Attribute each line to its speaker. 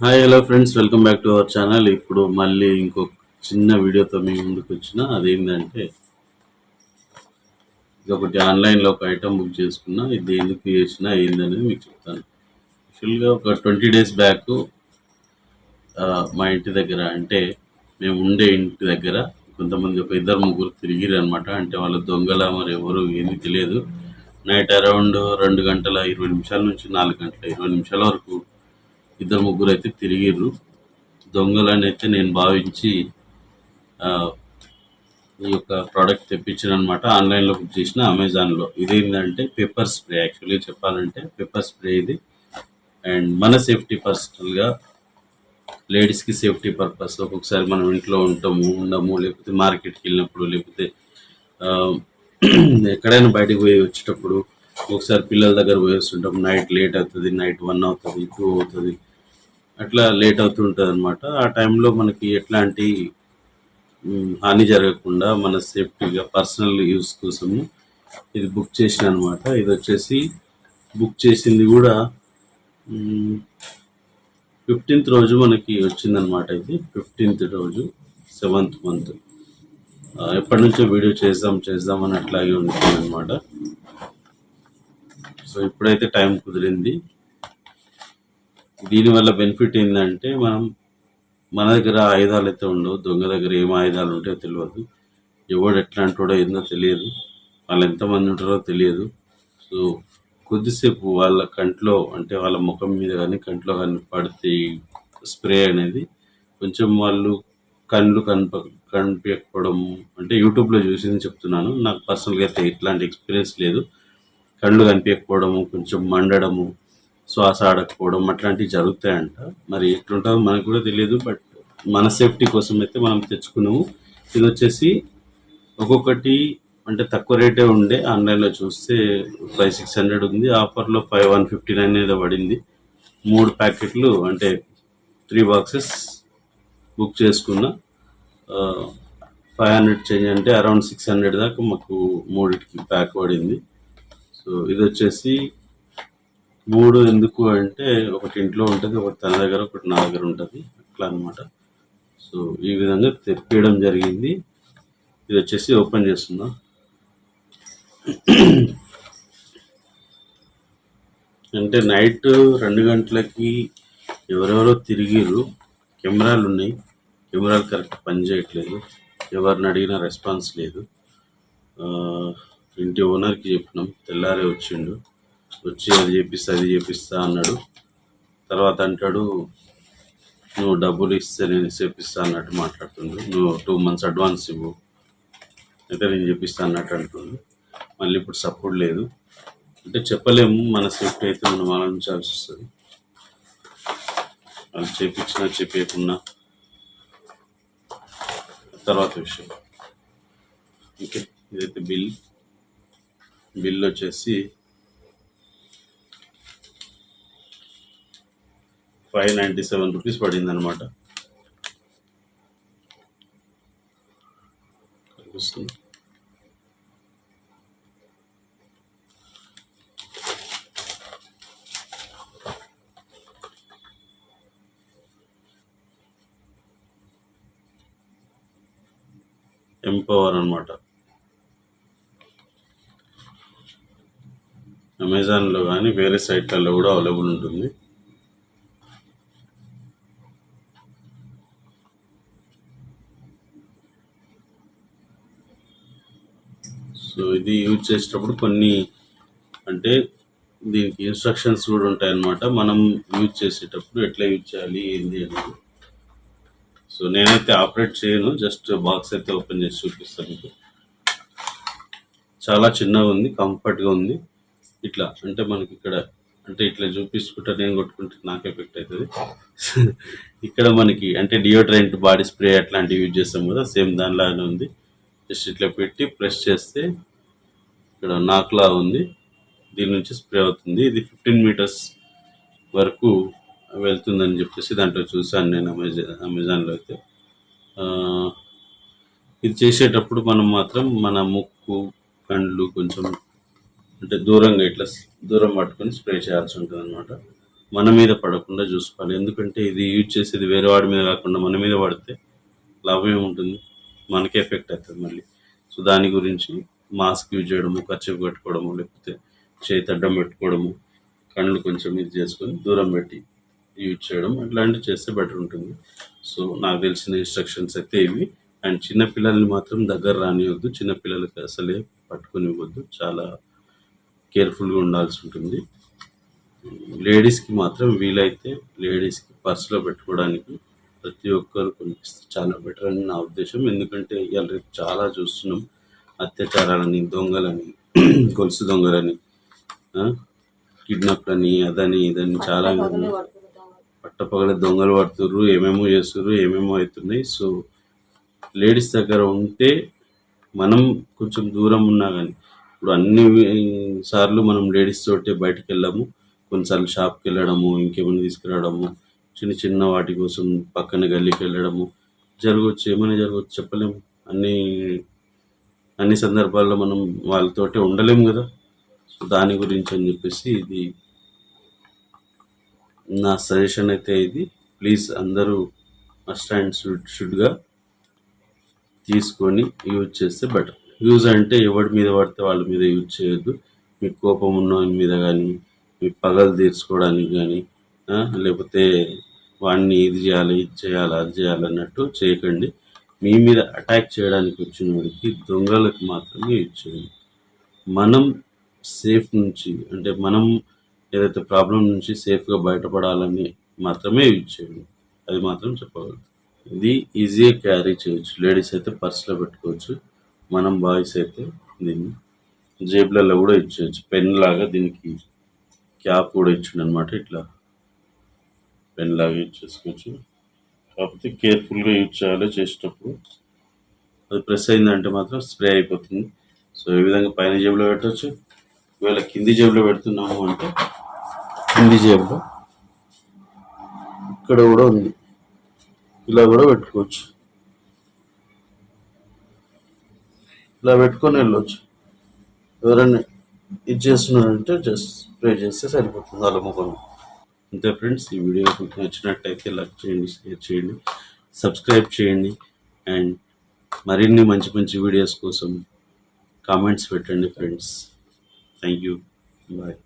Speaker 1: Hi hello friends welcome back to our channel ఇప్పుడు మళ్ళీ ఇంకో చిన్న వీడియోతో మీ ముందుకు వచ్చిన అదేంటంటే ఇది ఒకటి ఆన్లైన్లో ఒక ఐటమ్ బుక్ చేసుకున్నా ఇది ఎందుకు చేసినా ఏందనేది మీకు చెప్తాను. యాక్చువల్గా ఒక ట్వంటీ డేస్ బ్యాక్ మా ఇంటి దగ్గర అంటే మేము ఉండే ఇంటి దగ్గర కొంతమంది ఒక ఇద్దరు ముగ్గురు తిరిగిరు అనమాట అంటే వాళ్ళ దొంగల మరి ఎవరు ఏమీ తెలియదు. నైట్ అరౌండ్ రెండు గంటల ఇరవై నిమిషాల నుంచి నాలుగు గంటల ఇరవై నిమిషాల వరకు ఇద్దరు ముగ్గురు అయితే తిరిగిర్రు. దొంగలని అయితే నేను భావించి ఈ యొక్క ప్రోడక్ట్ తెప్పించిన అనమాట ఆన్లైన్లో బుక్ చేసిన అమెజాన్లో. ఇదేంటంటే పెప్పర్ స్ప్రే యాక్చువల్లీ చెప్పాలంటే పెప్పర్ స్ప్రే ఇది. అండ్ మన సేఫ్టీ పర్సనల్గా లేడీస్కి సేఫ్టీ పర్పస్ ఒక్కొక్కసారి మనం ఇంట్లో ఉంటాము ఉండము లేకపోతే మార్కెట్కి వెళ్ళినప్పుడు లేకపోతే ఎక్కడైనా బయటకు పోయి వచ్చేటప్పుడు ఒకసారి పిల్లల దగ్గర పోయి వస్తుంటాం నైట్ లేట్ అవుతుంది నైట్ వన్ అవుతుంది టూ అవుతుంది. అట్లా లేట్ అవుతుంటుంది అనమాట ఆ టైంలో మనకి ఎట్లాంటి హాని జరగకుండా మన సేఫ్టీగా పర్సనల్ యూస్ కోసము ఇది బుక్ చేసిన అనమాట ఇది వచ్చేసి బుక్ చేసింది కూడా ఫిఫ్టీన్త్ రోజు మనకి వచ్చిందనమాట ఇది. ఫిఫ్టీన్త్ రోజు సెవెంత్ మంత్. ఎప్పటి నుంచో వీడియో చేద్దాం చేద్దాం అని అట్లాగే ఉంటుంది అనమాట సో ఇప్పుడైతే టైం కుదిరింది. దీనివల్ల బెనిఫిట్ ఏంటంటే మనం మన దగ్గర ఆయుధాలు అయితే ఉండవు. దొంగ దగ్గర ఏం ఆయుధాలు ఉంటాయో తెలియదు ఎవడు ఎట్లాంటి ఏందో తెలియదు. వాళ్ళు ఎంతమంది ఉంటారో తెలియదు. సో కొద్దిసేపు వాళ్ళ కంట్లో అంటే వాళ్ళ ముఖం మీద కానీ కంట్లో కానీ పడితే స్ప్రే అనేది కొంచెం వాళ్ళు కళ్ళు కనప కనిపించకపోవడం అంటే యూట్యూబ్లో చూసింది చెప్తున్నాను. నాకు పర్సనల్గా అయితే ఇట్లాంటి ఎక్స్పీరియన్స్ లేదు. కళ్ళు కనిపించకపోవడము కొంచెం మండడము శ్వాస ఆడకపోవడం అట్లాంటివి జరుగుతాయంట. మరి ఎట్లుంటుందో మనకు కూడా తెలియదు బట్ మన సేఫ్టీ కోసం అయితే మనం తెచ్చుకున్నాము. ఇది వచ్చేసి ఒక్కొక్కటి అంటే తక్కువ రేటే ఉండే. ఆన్లైన్లో చూస్తే ఫైవ్ సిక్స్ హండ్రెడ్ ఉంది. ఆఫర్లో ఫైవ్ వన్ ఫిఫ్టీ నైన్ ఏదో పడింది. మూడు ప్యాకెట్లు అంటే త్రీ బాక్సెస్ బుక్ చేసుకున్న. ఫైవ్ హండ్రెడ్ చేంజ్ అంటే అరౌండ్ సిక్స్ హండ్రెడ్ దాకా మాకు మూడిటికి ప్యాక్ పడింది. సో ఇది వచ్చేసి మూడు ఎందుకు అంటే ఒకటి ఇంట్లో ఉంటుంది ఒకటి తన దగ్గర ఒకటి నా దగ్గర ఉంటుంది. అట్లా అన్నమాట. సో ఈ విధంగా తెప్పియడం జరిగింది. ఇది వచ్చేసి ఓపెన్ చేస్తున్నా అంటే నైట్ రెండు గంటలకి ఎవరెవరో తిరిగిరు కెమెరాలు ఉన్నాయి. కెమెరాలు కరెక్ట్ పని చేయట్లేదు ఎవరిని అడిగినా రెస్పాన్స్ లేదు. ఇంటి ఓనర్కి చెప్పినాం. తెల్లారే వచ్చిండు. వచ్చి అది చేపిస్తా అది చేపిస్తా అన్నాడు. తర్వాత అంటాడు నువ్వు డబ్బులు ఇస్తే నేను చేపిస్తా అన్నట్టు మాట్లాడుతుండు. నువ్వు టూ మంత్స్ అడ్వాన్స్ ఇవ్వు అయితే నేను చెప్పిస్తా అన్నట్టు అంటుండు. మళ్ళీ ఇప్పుడు సపోర్ట్ లేదు. అంటే చెప్పలేము మన సేఫ్టీ అయితే మనం ఆలోచించాల్సి వస్తుంది. వాళ్ళు చేపించినా చెప్పేయకున్నా. తర్వాత విషయం. ఓకే ఇదైతే బిల్. బిల్ వచ్చేసి ఫైవ్ నైంటీ సెవెన్ రూపీస్ పడింది అనమాట కనిపిస్తుంది ఎంపవర్ అనమాట అమెజాన్లో కానీ వేరే సైట్లలో కూడా అవైలబుల్ ఉంటుంది. సో ఇది యూజ్ చేసేటప్పుడు కొన్ని అంటే దీనికి ఇన్స్ట్రక్షన్స్ కూడా ఉంటాయి అన్నమాట మనం యూజ్ చేసేటప్పుడు ఎట్లా యూజ్ చేయాలి ఏంది అనేది. సో నేనైతే ఆపరేట్ చేయను జస్ట్ బాక్స్ అయితే ఓపెన్ చేసి చూపిస్తాను మీకు. చాలా చిన్నగా ఉంది కంఫర్ట్గా ఉంది. ఇట్లా అంటే మనకి ఇక్కడ అంటే ఇట్లా చూపించుకుంటా నేను కొట్టుకుంటే నాకు ఎఫెక్ట్ అవుతుంది ఇక్కడ మనకి అంటే డియోడ్రెంట్ బాడీ స్ప్రే అట్లాంటివి యూజ్ చేస్తాం కదా సేమ్ దానిలాగానే ఉంది. జస్ట్ ఇట్లా పెట్టి ప్రెస్ చేస్తే ఇక్కడ నాక్లా ఉంది. దీని నుంచి స్ప్రే అవుతుంది. ఇది ఫిఫ్టీన్ మీటర్స్ వరకు వెళ్తుందని చెప్పేసి దాంట్లో చూసాను నేను అమెజాన్ అమెజాన్లో అయితే. ఇది చేసేటప్పుడు మనం మాత్రం మన ముక్కు కండ్లు కొంచెం అంటే దూరంగా ఇట్లా దూరం పట్టుకొని స్ప్రే చేయాల్సి ఉంటుంది అనమాట మన మీద పడకుండా చూసుకోవాలి. ఎందుకంటే ఇది యూజ్ చేసేది వేరే వాడి మీద కాకుండా మన మీద పడితే లాభం ఏముంటుంది? మనకి ఎఫెక్ట్ అవుతుంది మళ్ళీ. సో దాని గురించి మాస్క్ యూజ్ చేయడము ఖర్చు పెట్టుకోవడము లేకపోతే చేతి అడ్డం పెట్టుకోవడము కళ్ళు కొంచెం ఇది చేసుకొని దూరం పెట్టి యూజ్ చేయడం అట్లాంటివి చేస్తే బెటర్ ఉంటుంది. సో నాకు తెలిసిన ఇన్స్ట్రక్షన్స్ అయితే ఇవి. అండ్ చిన్న పిల్లల్ని మాత్రం దగ్గర రానివద్దు చిన్నపిల్లలకి అసలే పట్టుకొని ఇవ్వద్దు చాలా కేర్ఫుల్గా ఉండాల్సి ఉంటుంది. లేడీస్కి మాత్రం వీలైతే లేడీస్కి పర్సులో పెట్టుకోవడానికి ప్రతి ఒక్కరు కొనిపిస్తే చాలా బెటర్ అని నా ఉద్దేశం. ఎందుకంటే ఇవాళ రేపు చాలా చూస్తున్నాం. అత్యాచారాలని దొంగలని గొలుసు దొంగలని కిడ్నాప్లని అదని ఇదని చాలా పట్టపగల దొంగలు పడుతుర్రు ఏమేమో చేస్తుర్రు ఏమేమో అవుతున్నాయి. సో లేడీస్ దగ్గర ఉంటే మనం కొంచెం దూరం ఉన్నా కానీ ఇప్పుడు అన్ని సార్లు మనం లేడీస్ తోటే బయటకు వెళ్ళాము. కొన్నిసార్లు షాప్కి వెళ్ళడము ఇంకేమైనా తీసుకురావడము చిన్న చిన్న వాటి కోసం పక్కన గల్లీకి వెళ్ళడము. జరగవచ్చు ఏమైనా జరగవచ్చు చెప్పలేము. అన్ని అన్ని సందర్భాల్లో మనం వాళ్ళతోటే ఉండలేము కదా. సో దాని గురించి అని చెప్పేసి ఇది నా సజెషన్ అయితే ఇది. ప్లీజ్ అందరూ మస్ట్ అండ్ షుడ్ షుడ్గా తీసుకొని యూజ్ చేస్తే బెటర్. యూజ్ అంటే ఎవరి మీద పడితే వాళ్ళ మీద యూజ్ చేయొద్దు. మీకు కోపం ఉన్న మీద కానీ మీ పగలు తీర్చుకోవడానికి కానీ లేకపోతే వాడిని ఇది చేయాలి ఇది చేయాలి అది చేయాలి అన్నట్టు చేయకండి. మీ మీద అటాక్ చేయడానికి వచ్చిన వాడికి దొంగలకు మాత్రమే యూజ్ చేయండి. మనం సేఫ్ నుంచి అంటే మనం ఏదైతే ప్రాబ్లం నుంచి సేఫ్గా బయటపడాలని మాత్రమే యూజ్ చేయండి. అది మాత్రం చెప్పగలరు ఇది ఈజీగా క్యారీ చేయొచ్చు. లేడీస్ అయితే పర్స్లో పెట్టుకోవచ్చు. మనం బాయ్స్ అయితే దీన్ని జేబులలో కూడా ఇచ్చేయచ్చు. పెన్ లాగా దీనికి క్యాప్ కూడా ఇచ్చిండు అనమాట ఇట్లా. పెన్ లాగా యూజ్ చేసుకోవచ్చు. కాకపోతే కేర్ఫుల్గా యూజ్ చేయాలి చేసేటప్పుడు. అది ప్రెస్ అయిందంటే మాత్రం స్ప్రే అయిపోతుంది. సో ఈ విధంగా పైన జేబులో పెట్టవచ్చు ఒకవేళ కింది జేబులో పెడుతున్నాము అంటే కింది జేబులో ఇక్కడ కూడా ఉంది. ఇలా కూడా పెట్టుకోవచ్చు. ఇలా పెట్టుకొని వెళ్ళొచ్చు. ఎవరైనా ఇది చేస్తున్నారంటే జస్ట్ స్ప్రే చేస్తే సరిపోతుంది వాళ్ళ ముఖం. అంతే ఫ్రెండ్స్ ఈ వీడియో మీకు నచ్చినట్టయితే లైక్ చేయండి షేర్ చేయండి సబ్స్క్రైబ్ చేయండి అండ్ మరిన్ని మంచి మంచి వీడియోస్ కోసం కామెంట్స్ పెట్టండి ఫ్రెండ్స్. Thank you. బాయ్.